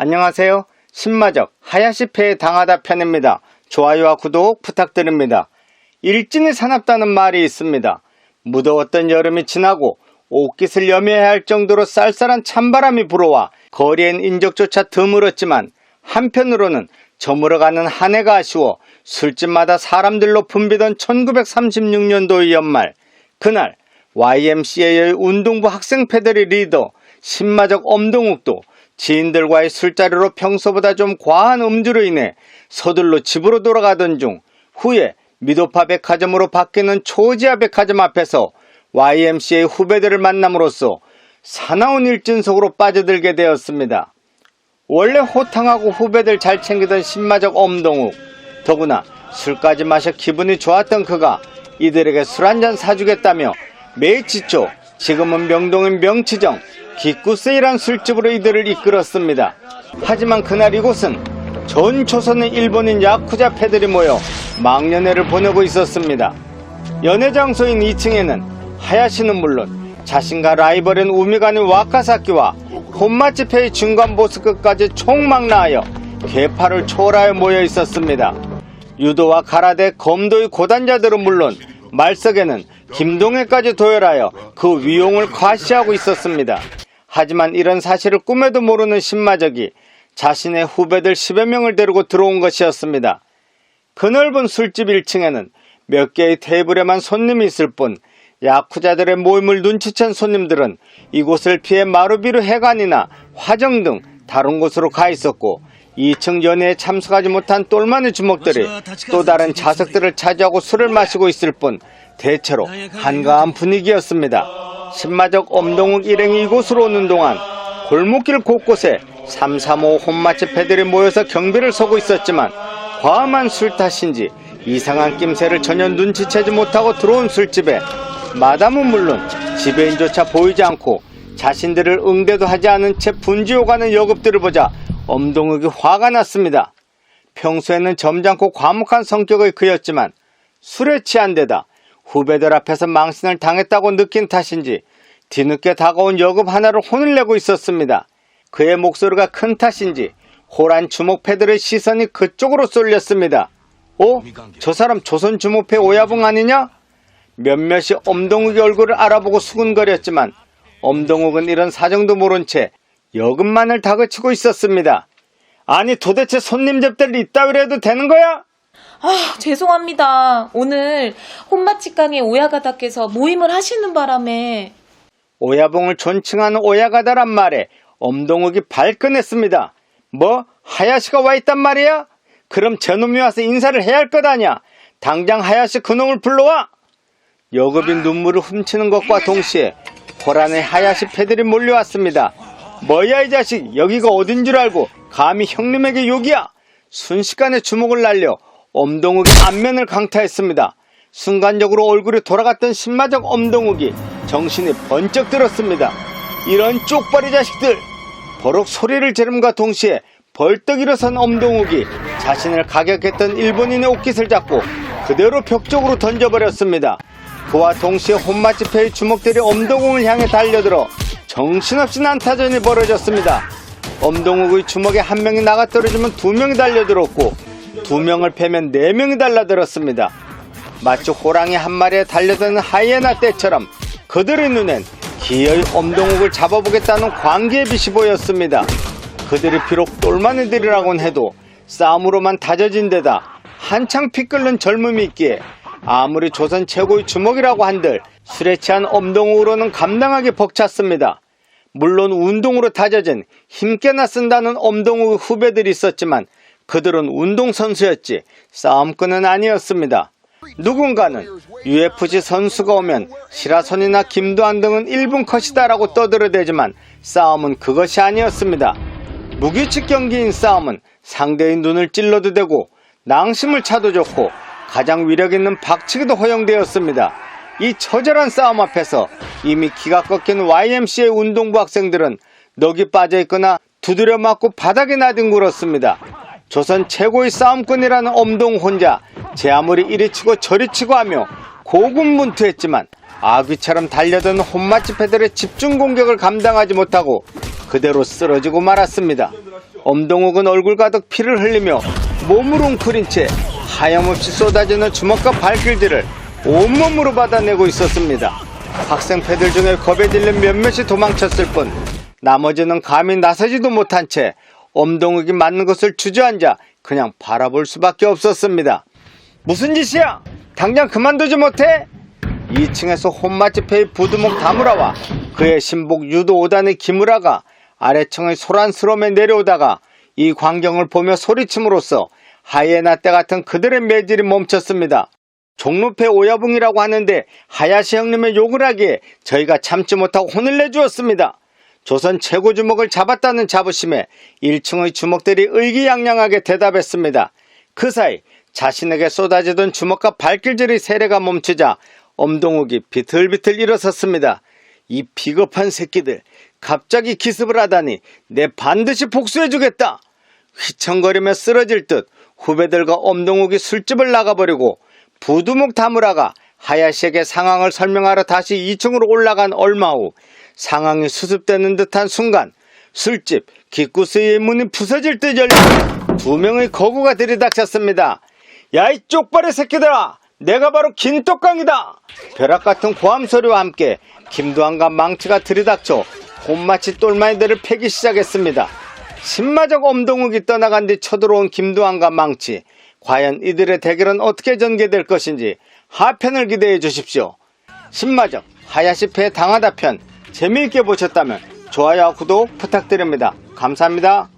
안녕하세요. 신마적 하야시패에 당하다 편입니다. 좋아요와 구독 부탁드립니다. 일진이 사납다는 말이 있습니다. 무더웠던 여름이 지나고 옷깃을 여며야 할 정도로 쌀쌀한 찬바람이 불어와 거리엔 인적조차 드물었지만 한편으로는 저물어가는 한 해가 아쉬워 술집마다 사람들로 붐비던 1936년도의 연말 그날 YMCA의 운동부 학생패들의 리더 신마적 엄동욱도 지인들과의 술자리로 평소보다 좀 과한 음주로 인해 서둘러 집으로 돌아가던 중 후에 미도파 백화점으로 바뀌는 초지아 백화점 앞에서 YMCA 후배들을 만남으로써 사나운 일진 속으로 빠져들게 되었습니다. 원래 호탕하고 후배들 잘 챙기던 신마적 엄동욱 더구나 술까지 마셔 기분이 좋았던 그가 이들에게 술 한잔 사주겠다며 매치초 지금은 명동인 명치정 기쿠세이란 술집으로 이들을 이끌었습니다. 하지만 그날 이곳은 전 조선의 일본인 야쿠자 패들이 모여 망년회를 보내고 있었습니다. 연회 장소인 2층에는 하야시는 물론 자신과 라이벌인 우미가니 와카사키와 혼마치페의 중간 보스끝까지 총망라하여 개파를 초월하여 모여 있었습니다. 유도와 가라데 검도의 고단자들은 물론 말석에는 김동해까지 도열하여 그 위용을 과시하고 있었습니다. 하지만 이런 사실을 꿈에도 모르는 신마적이 자신의 후배들 10여 명을 데리고 들어온 것이었습니다. 그 넓은 술집 1층에는 몇 개의 테이블에만 손님이 있을 뿐 야쿠자들의 모임을 눈치챈 손님들은 이곳을 피해 마루비루 해관이나 화정 등 다른 곳으로 가 있었고 2층 연회에 참석하지 못한 똘마니 주먹들이 또 다른 좌석들을 차지하고 술을 마시고 있을 뿐 대체로 한가한 분위기였습니다. 신마적 엄동욱 일행이 이곳으로 오는 동안 골목길 곳곳에 335 혼마치 패들이 모여서 경비를 서고 있었지만 과음한 술 탓인지 이상한 낌새를 전혀 눈치채지 못하고 들어온 술집에 마담은 물론 지배인조차 보이지 않고 자신들을 응대도 하지 않은 채 분지오가는 여급들을 보자 엄동욱이 화가 났습니다. 평소에는 점잖고 과묵한 성격의 그였지만 술에 취한 데다 후배들 앞에서 망신을 당했다고 느낀 탓인지 뒤늦게 다가온 여급 하나를 혼을 내고 있었습니다. 그의 목소리가 큰 탓인지 호란 주목패들의 시선이 그쪽으로 쏠렸습니다. 어? 저 사람 조선 주목패 오야붕 아니냐? 몇몇이 엄동욱의 얼굴을 알아보고 수근거렸지만 엄동욱은 이런 사정도 모른 채 여급만을 다그치고 있었습니다. 아니 도대체 손님 접대를 이따위로 해도 되는 거야? 아, 죄송합니다. 오늘 혼마치강의 오야가다께서 모임을 하시는 바람에 오야봉을 존칭하는 오야가다란 말에 엄동욱이 발끈했습니다. 뭐 하야시가 와 있단 말이야? 그럼 저놈이 와서 인사를 해야 할 것 아냐? 당장 하야시 그놈을 불러와! 여급이 눈물을 훔치는 것과 동시에 호란의 하야시 패들이 몰려왔습니다. 뭐야 이 자식 여기가 어딘 줄 알고 감히 형님에게 욕이야? 순식간에 주먹을 날려 엄동욱의 안면을 강타했습니다. 순간적으로 얼굴이 돌아갔던 신마적 엄동욱이 정신이 번쩍 들었습니다. 이런 쪽발이 자식들! 버럭 소리를 지름과 동시에 벌떡 일어선 엄동욱이 자신을 가격했던 일본인의 옷깃을 잡고 그대로 벽 쪽으로 던져버렸습니다. 그와 동시에 혼마치페의 주먹들이 엄동욱을 향해 달려들어 정신없이 난타전이 벌어졌습니다. 엄동욱의 주먹에 한 명이 나가 떨어지면 두 명이 달려들었고 두 명을 패면 네 명이 달라들었습니다. 마치 호랑이 한 마리에 달려드는 하이에나 떼처럼 그들의 눈엔 기어이 엄동욱을 잡아보겠다는 광기의 빛이 보였습니다. 그들이 비록 똘마니들이라곤 해도 싸움으로만 다져진 데다 한창 피 끓는 젊음이 있기에 아무리 조선 최고의 주먹이라고 한들 술에 취한 엄동욱으로는 감당하기 벅찼습니다. 물론 운동으로 다져진 힘께나 쓴다는 엄동욱 후배들이 있었지만 그들은 운동선수였지 싸움꾼은 아니었습니다. 누군가는 UFC 선수가 오면 시라손이나 김도한 등은 1분 컷이다라고 떠들어대지만 싸움은 그것이 아니었습니다. 무규칙 경기인 싸움은 상대의 눈을 찔러도 되고 낭심을 차도 좋고 가장 위력 있는 박치기도 허용되었습니다. 이 처절한 싸움 앞에서 이미 기가 꺾인 YMCA 운동부 학생들은 넋이 빠져 있거나 두드려 맞고 바닥에 나뒹굴었습니다. 조선 최고의 싸움꾼이라는 엄동 혼자 제 아무리 이리 치고 저리 치고 하며 고군분투했지만 아귀처럼 달려든 혼마치 패들의 집중 공격을 감당하지 못하고 그대로 쓰러지고 말았습니다. 엄동욱은 얼굴 가득 피를 흘리며 몸을 웅크린 채 하염없이 쏟아지는 주먹과 발길들을 온몸으로 받아내고 있었습니다. 학생 패들 중에 겁에 질린 몇몇이 도망쳤을 뿐 나머지는 감히 나서지도 못한 채 엄동욱이 맞는 것을 주저앉아 그냥 바라볼 수밖에 없었습니다. 무슨 짓이야? 당장 그만두지 못해? 2층에서 혼맛집회의 부두목 다무라와 그의 신복 유도 5단의 기무라가 아래층의 소란스러움에 내려오다가 이 광경을 보며 소리침으로써 하이에나 때 같은 그들의 매질이 멈췄습니다. 종로패 오야붕이라고 하는데 하야시 형님의 욕을 하기에 저희가 참지 못하고 혼을 내주었습니다. 조선 최고 주먹을 잡았다는 자부심에 1층의 주먹들이 의기양양하게 대답했습니다. 그 사이 자신에게 쏟아지던 주먹과 발길질의 세례가 멈추자 엄동욱이 비틀비틀 일어섰습니다. 이 비겁한 새끼들 갑자기 기습을 하다니 내 반드시 복수해주겠다. 휘청거리며 쓰러질 듯 후배들과 엄동욱이 술집을 나가버리고 부두목 다무라가 하야시에게 상황을 설명하러 다시 2층으로 올라간 얼마 후 상황이 수습되는 듯한 순간 술집 기쿠스의 문이 부서질 듯 열려 두 명의 거구가 들이닥쳤습니다. 야이 쪽발의 새끼들아 내가 바로 긴똑강이다 벼락 같은 고함 소리와 함께 김도한과 망치가 들이닥쳐 홈마치 똘마이들을 패기 시작했습니다. 신마적 엄동욱이 떠나간 뒤 쳐들어온 김도한과 망치 과연 이들의 대결은 어떻게 전개될 것인지 하편을 기대해 주십시오. 신마적 하야시패 당하다 편 재미있게 보셨다면 좋아요와 구독 부탁드립니다. 감사합니다.